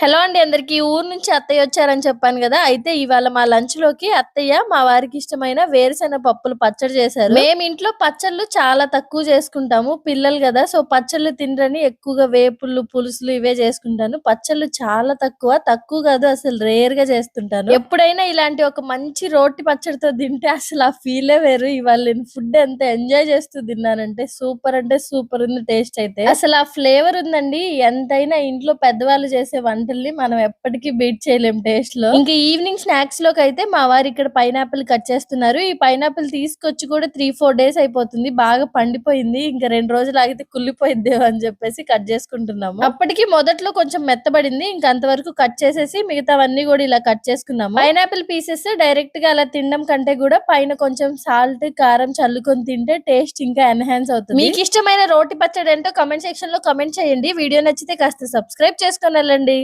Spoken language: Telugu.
హలో అండి అందరికి ఊరు నుంచి అత్తయ్య వచ్చారని చెప్పాను కదా అయితే ఇవాళ మా లంచ్లోకి అత్తయ్య మా వారికి ఇష్టమైన వేరుశెనగ పప్పులు పచ్చడి చేశారు. మేము ఇంట్లో పచ్చళ్ళు చాలా తక్కువ చేసుకుంటాము పిల్లలు కదా సో పచ్చళ్ళు తినరని ఎక్కువగా వేపుళ్ళు పులుసులు ఇవే చేసుకుంటాను. పచ్చళ్ళు చాలా తక్కువ తక్కువ కాదు అసలు రేర్గా చేస్తుంటాను. ఎప్పుడైనా ఇలాంటి ఒక మంచి రోటి పచ్చడితో తింటే అసలు ఆ ఫీలే వేరు. ఇవాళ నేను ఫుడ్ ఎంత ఎంజాయ్ చేస్తూ తిన్నానంటే సూపర్ అంటే సూపర్ ఉంది టేస్ట్ అయితే. అసలు ఆ ఫ్లేవర్ ఉందండి ఎంతైనా ఇంట్లో పెద్దవాళ్ళు చేసే వంటల్ని మనం ఎప్పటికీ బీట్ చేయలేం టేస్ట్లో. ఇంకా ఈవినింగ్ స్నాక్స్లోకి అయితే మా వారు ఇక్కడ పైనాపిల్ కట్ చేస్తున్నారు. ఈ పైనాపిల్ తీసుకొచ్చి కూడా త్రీ ఫోర్ డేస్ అయిపోతుంది. బాగా పండిపోయింది. ఇంకా రెండు రోజులు ఆగితే కుళ్ళిపోయిద్ది అని చెప్పేసి కట్ చేసుకుంటున్నాము. అప్పటికి మొదట్లో కొంచెం మెత్తబడింది. ఇంకా అంతవరకు కట్ చేసేసి మిగతావన్నీ కూడా ఇలా కట్ చేసుకున్నాము. పైనాపిల్ పీసెస్ డైరెక్ట్గా అలా తినడం కంటే కూడా పైన కొంచెం సాల్ట్ కారం చల్లుకొని తింటే టేస్ట్ ఇంకా ఎన్హాన్స్ అవుతుంది. మీకు ఇష్టమైన రోటి పచ్చడి ఏంటో కమెంట్ సెక్షన్లో కమెంట్ చేయండి. వీడియో నచ్చితే కాస్త సబ్స్క్రైబ్ చేసుకొని వెళ్ళండి.